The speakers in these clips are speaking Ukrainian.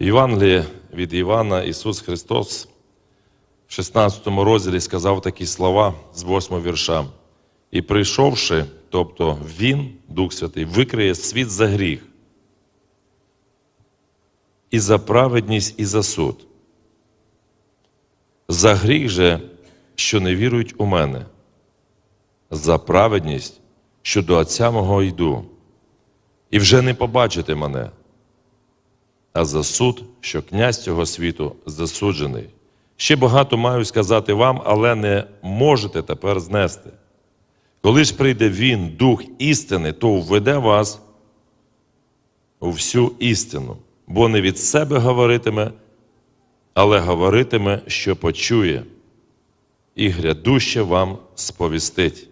Євангеліє від Івана Ісус Христос в 16 розділі сказав такі слова з 8 вірша. І прийшовши, тобто Він, Дух Святий, викриє світ за гріх, і за праведність, і за суд. За гріх же, що не вірують у мене, за праведність, що до Отця мого йду, і вже не побачите мене, а за суд, що князь цього світу засуджений. Ще багато маю сказати вам, але не можете тепер знести. Коли ж прийде Він, Дух істини, то введе вас у всю істину, бо не від себе говоритиме, але говоритиме, що почує, і грядуще вам сповістить.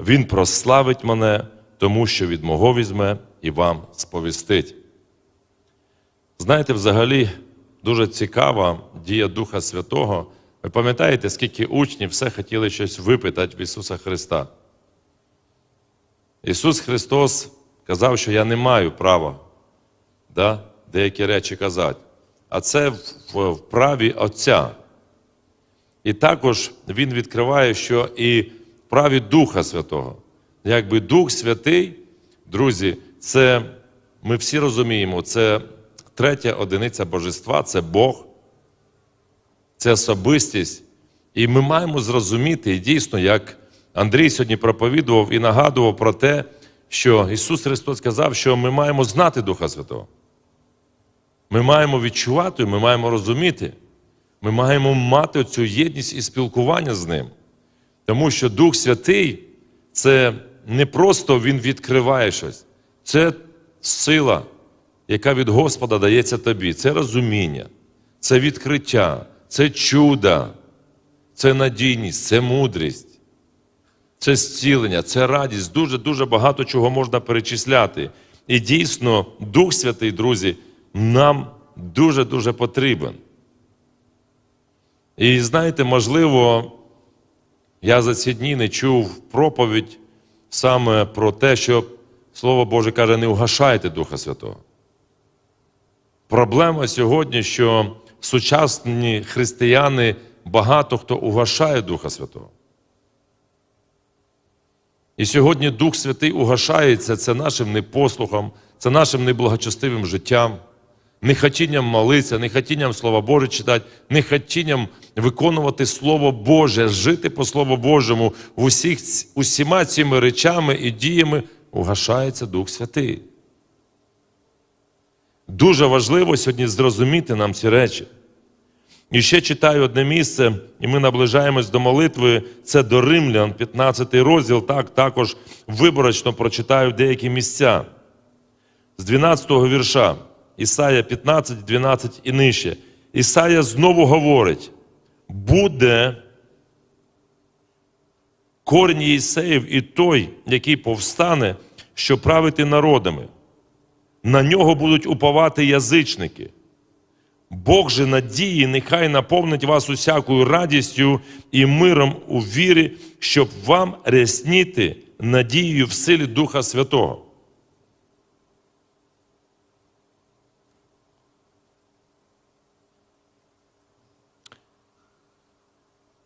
Він прославить мене, тому що від мого візьме і вам сповістить. Знаєте, взагалі дуже цікава дія Духа Святого. Ви пам'ятаєте, скільки учнів все хотіли щось випитати в Ісуса Христа? Ісус Христос казав, що я не маю права да, деякі речі казати. А це в, в, в праві Отця. І також Він відкриває, що і в праві Духа Святого. Якби Дух Святий, друзі, це ми всі розуміємо, це третя одиниця Божества, це Бог, це особистість. І ми маємо зрозуміти, і дійсно, як Андрій сьогодні проповідував і нагадував про те, що Ісус Христос сказав, що ми маємо знати Духа Святого. Ми маємо відчувати, ми маємо розуміти, ми маємо мати цю єдність і спілкування з Ним. Тому що Дух Святий це не просто Він відкриває щось, це сила, яка від Господа дається тобі. Це розуміння, це відкриття, це чудо, це надійність, це мудрість, це зцілення, це радість. Дуже-дуже багато чого можна перечисляти. І дійсно, Дух Святий, друзі, нам дуже-дуже потрібен. І знаєте, можливо, я за ці дні не чув проповідь саме про те, що Слово Боже каже, не угашайте Духа Святого. Проблема сьогодні, що сучасні християни багато хто угашає Духа Святого. І сьогодні Дух Святий угашається це нашим непослухом, це нашим неблагочестивим життям, нехотінням молитися, нехотінням Слова Боже читати, нехотінням виконувати Слово Боже, жити по Слову Божому усіх, усіма цими речами і діями угашається Дух Святий. Дуже важливо сьогодні зрозуміти нам ці речі. І ще читаю одне місце, і ми наближаємось до молитви. Це до Римлян, 15 розділ. Так, також виборочно прочитаю деякі місця. З 12-го вірша Ісая 15, 12 і нижче. Ісая знову говорить: буде корінь Єсеїв і той, який повстане, що правити народами. На нього будуть уповати язичники. Бог же надії, нехай наповнить вас усякою радістю і миром у вірі, щоб вам рясніти надією в силі Духа Святого.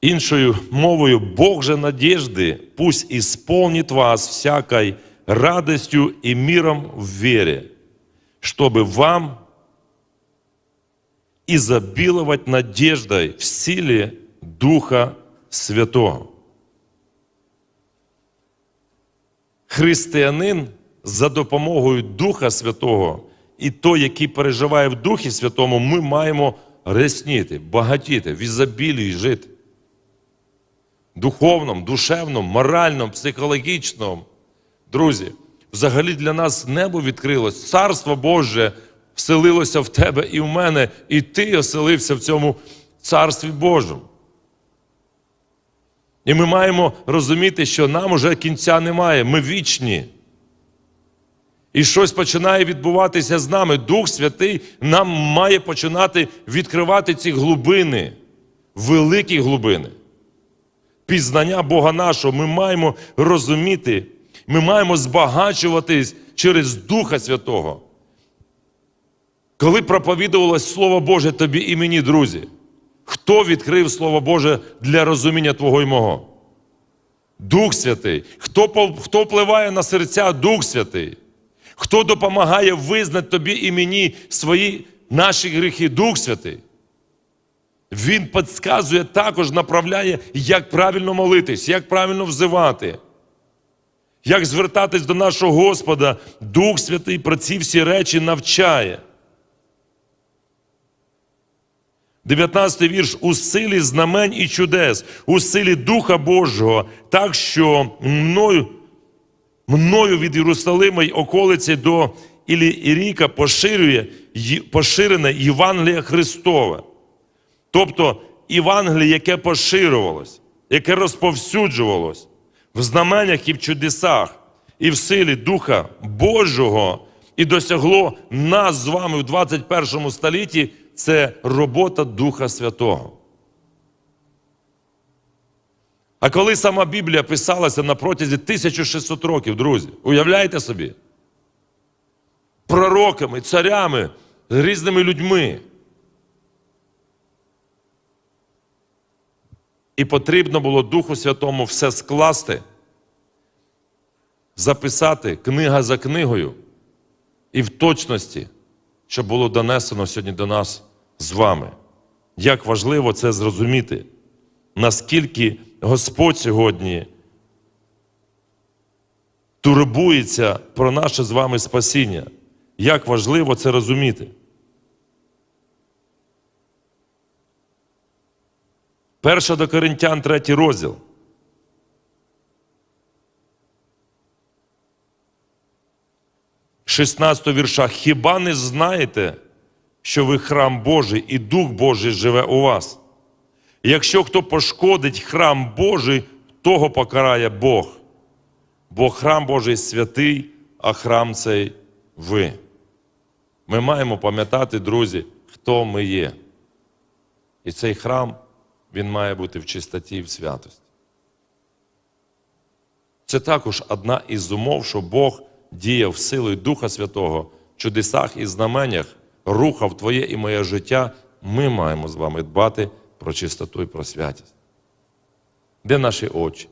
Іншою мовою, Бог же надежды пусть исполнит вас всякой радостью и миром в вере, чтобы вам изобиловать надеждой в силе Духа Святого. Християнин за допомогою Духа Святого і той, який переживає в Духі Святому, ми маємо рясніти, багатіти, в ізобілії жити. Духовному, душевному, моральному, психологічному. Друзі, взагалі для нас небо відкрилось, Царство Боже вселилося в тебе і в мене, і ти оселився в цьому Царстві Божому. І ми маємо розуміти, що нам уже кінця немає, ми вічні. І щось починає відбуватися з нами. Дух Святий нам має починати відкривати ці глибини, великі глибини. Пізнання Бога нашого, ми маємо розуміти, ми маємо збагачуватись через Духа Святого. Коли проповідувалось Слово Боже тобі і мені, друзі, хто відкрив Слово Боже для розуміння Твого і мого? Дух Святий. Хто, хто впливає на серця Дух Святий? Хто допомагає визнати тобі і мені свої наші гріхи? Дух Святий. Він підказує також, направляє, як правильно молитись, як правильно взивати, як звертатись до нашого Господа. Дух Святий про ці всі речі навчає. 19 вірш у силі знамень і чудес, у силі Духа Божого, так що мною, мною від Єрусалима й околиці до Ілі Іріка поширює поширене Євангеліє Христове. Тобто Євангеліє, яке поширювалось, яке розповсюджувалось в знаменнях і в чудесах, і в силі Духа Божого, і досягло нас з вами в 21 столітті, це робота Духа Святого. А коли сама Біблія писалася на протязі 1600 років, друзі, уявляєте собі? Пророками, царями, різними людьми. І потрібно було Духу Святому все скласти, записати книга за книгою, і в точності, щоб було донесено сьогодні до нас з вами. Як важливо це зрозуміти, наскільки Господь сьогодні турбується про наше з вами спасіння. Як важливо це розуміти. Перша до Коринтян, третій розділ. Шістнадцятого вірша. Хіба не знаєте, що ви храм Божий і Дух Божий живе у вас? Якщо хто пошкодить храм Божий, того покарає Бог. Бо храм Божий святий, а храм цей ви. Ми маємо пам'ятати, друзі, хто ми є. І цей храм, він має бути в чистоті і в святості. Це також одна із умов, що Бог діяв силою Духа Святого чудесах і знаменнях, рухав твоє і моє життя. Ми маємо з вами дбати про чистоту і про святість. Де наші очі?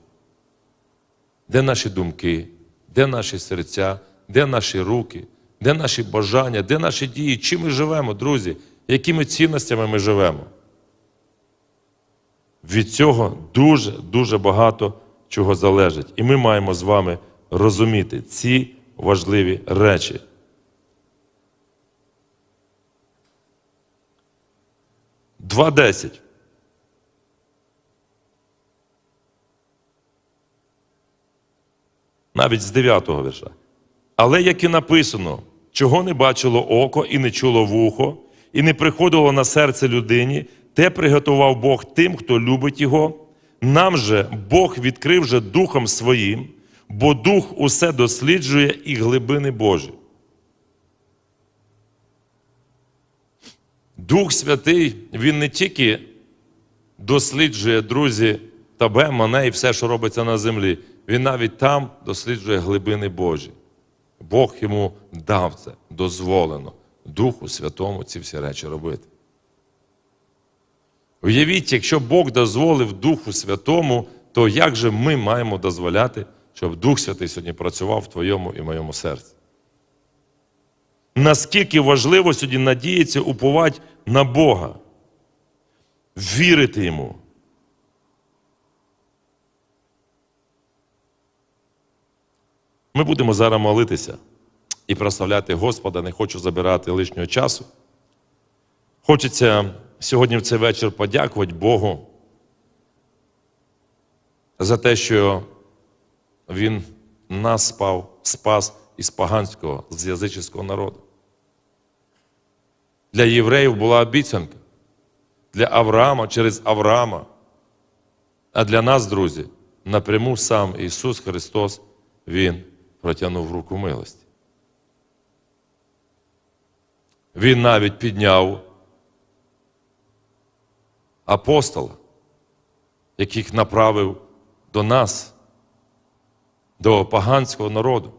Де наші думки? Де наші серця? Де наші руки? Де наші бажання? Де наші дії? Чим ми живемо, друзі? Якими цінностями ми живемо? Від цього дуже дуже багато чого залежить. І ми маємо з вами розуміти ці важливі речі. Два десять. Навіть з 9 вірша. Але як і написано, чого не бачило око і не чуло вухо, і не приходило на серце людині, те приготував Бог тим, хто любить його. Нам же Бог відкрив же Духом Своїм, бо Дух усе досліджує і глибини Божі. Дух Святий, Він не тільки досліджує, друзі, тебе, мене і все, що робиться на землі. Він навіть там досліджує глибини Божі. Бог йому дав це, дозволено Духу Святому ці всі речі робити. Уявіть, якщо Бог дозволив Духу Святому, то як же ми маємо дозволяти, щоб Дух Святий сьогодні працював в твоєму і моєму серці? Наскільки важливо сьогодні надіятися, уповати на Бога, вірити Йому. Ми будемо зараз молитися і прославляти Господа. Не хочу забирати лишнього часу. Хочеться сьогодні в цей вечір подякувати Богу за те, що Він нас спав, спас із поганського, з язичського народу. Для євреїв була обіцянка, для Авраама через Авраама. А для нас, друзі, напряму сам Ісус Христос, Він протягнув руку милості. Він навіть підняв апостола, яких направив до нас, до поганського народу.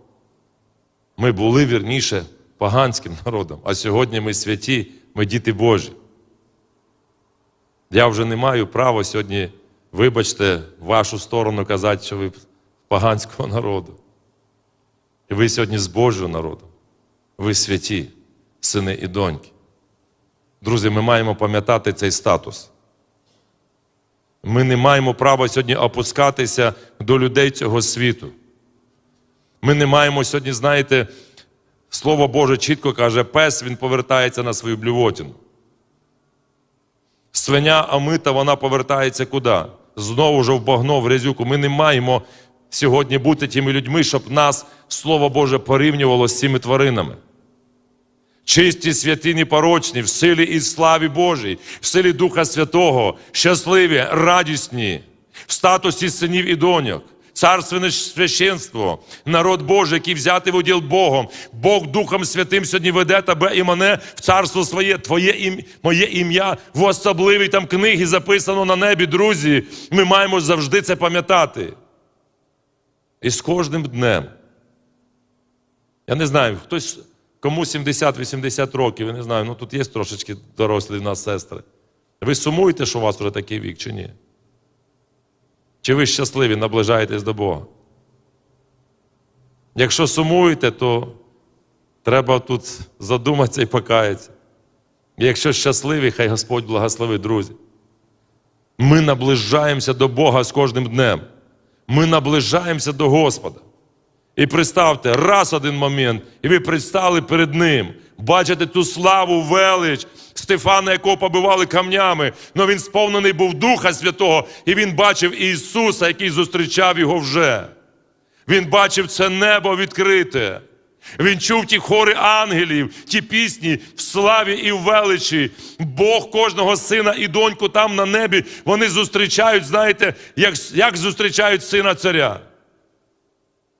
Ми були вірніше поганським народом. А сьогодні ми святі, ми діти Божі. Я вже не маю права сьогодні, вибачте, в вашу сторону казати, що ви поганського народу. І ви сьогодні з Божого народу. Ви святі, сини і доньки. Друзі, ми маємо пам'ятати цей статус. Ми не маємо права сьогодні опускатися до людей цього світу. Ми не маємо сьогодні, знаєте, Слово Боже чітко каже, пес він повертається на свою блювотину. Свиня омита, вона повертається куди? Знову ж в багно, в грязюку. Ми не маємо сьогодні бути тими людьми, щоб нас Слово Боже порівнювало з цими тваринами. Чисті, святі, непорочні, в силі і славі Божій, в силі Духа Святого, щасливі, радісні, в статусі синів і доньок, царственне священство, народ Божий, який взятий в уділ Богом. Бог Духом Святим сьогодні веде тебе і мене в царство своє, твоє ім, моє ім'я в особливій там книгі записано на небі, друзі. Ми маємо завжди це пам'ятати. І з кожним днем. Я не знаю, хтось. Кому 70-80 років, я не знаю, ну тут є трошечки дорослі в нас сестри. Ви сумуєте, що у вас вже такий вік, чи ні? Чи ви щасливі, наближаєтесь до Бога? Якщо сумуєте, то треба тут задуматися і покаятися. Якщо щасливі, хай Господь благословить, друзі. Ми наближаємося до Бога з кожним днем. Ми наближаємося до Господа. І представте, раз один момент, і ви предстали перед Ним. Бачите ту славу, велич Стефана, якого побивали камнями, але він сповнений був Духа Святого, і він бачив Ісуса, який зустрічав його вже. Він бачив це небо відкрите. Він чув ті хори ангелів, ті пісні в славі і в величі. Бог кожного сина і доньку там на небі. Вони зустрічають, знаєте, як, як зустрічають сина царя.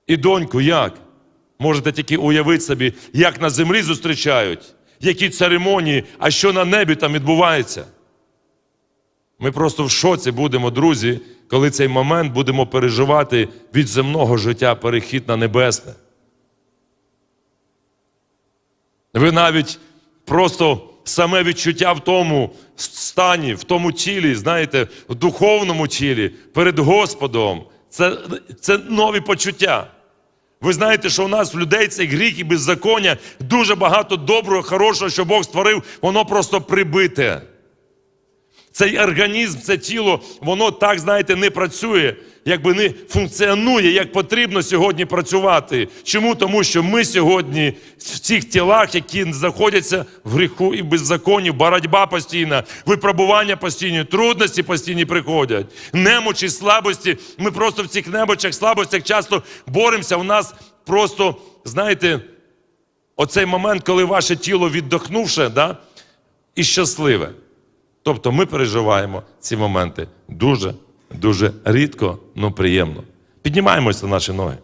І доньку як? Можете тільки уявити собі, як на землі зустрічають, які церемонії, а що на небі там відбувається. Ми просто в шоці будемо, друзі, коли цей момент будемо переживати від земного життя перехід на небесне. Ви навіть просто саме відчуття в тому стані, в тому тілі, знаєте, в духовному тілі, перед Господом. Це, це нові почуття. Ви знаєте, що у нас в людей цей гріх і беззаконня дуже багато доброго, хорошого, що Бог створив, воно просто прибите. Цей організм, це тіло, воно так, знаєте, не працює, якби не функціонує, як потрібно сьогодні працювати. Чому? Тому що ми сьогодні в цих тілах, які знаходяться в гріху і беззаконні, боротьба постійна, випробування постійні, трудності постійні приходять, немочі, слабості. Ми просто в цих немочах, слабостях часто боремося. У нас просто, знаєте, оцей момент, коли ваше тіло віддохнувше, да, і щасливе. Тобто ми переживаємо ці моменти дуже, дуже рідко, але приємно. Піднімаємося на наші ноги.